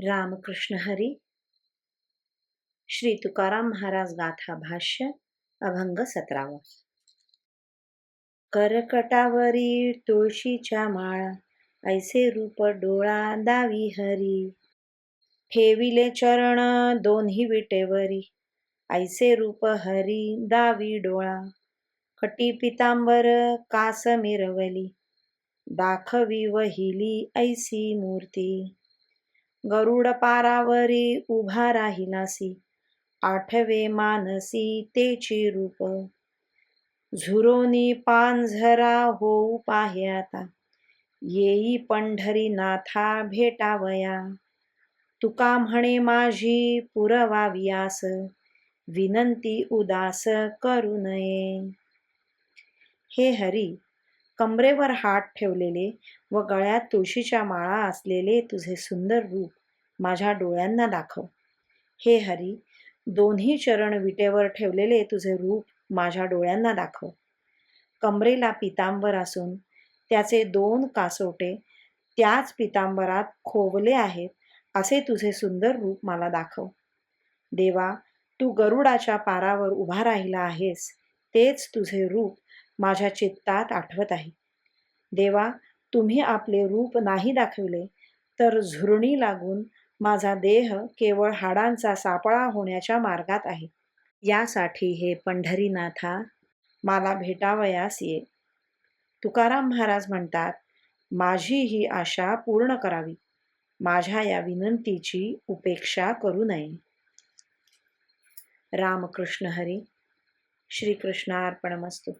रामकृष्ण हरी। श्री तुकाराम महाराज गाथा भाष्य अभंग सतरावा। करकटावरी तुळशीच्या माळा ऐसे रूप डोळा दावी हरी। ठेविले चरण दोन्ही विटेवरी ऐसे रूप हरी दावी डोळा। कटी पितांबर कास मिरवली दाखवी वहिली ऐसी मूर्ती। गरुड पारावरी उभा राहिलासी. आठवे मानसी तेची रूप. झुरोनी पांझरा होऊ पाहे आता. येई पंढरी नाथा भेटावया. तुका म्हणे माझी पुरवावियास विनंती उदास करू नये. हे हरी कमरेवर हात ठेवलेले व गळ्यात तुळशीच्या माळा असलेले तुझे सुंदर रूप माझ्या डोळ्यांना दाखव. हे हरी दोन्ही चरण विटेवर ठेवलेले तुझे रूप माझ्या डोळ्यांना दाखव. कमरेला पितांबर असून त्याचे दोन कासोटे त्याच पितांबरात खोवले आहेत असे तुझे सुंदर रूप मला दाखव. देवा तू गरुडाच्या पारावर उभा राहिला आहेस तेच तुझे रूप माझ्या चित्तात आठवत आहे. देवा तुम्ही आपले रूप नाही दाखविले तर झुरणी लागून माझा देह केवळ हाडांचा सापळा होण्याच्या मार्गात आहे. यासाठी हे पंढरीनाथा मला भेटावयास ये. तुकाराम महाराज म्हणतात माझी ही आशा पूर्ण करावी. माझ्या या विनंतीची उपेक्षा करू नये. रामकृष्ण हरी श्रीकृष्णार्पणमस्तू.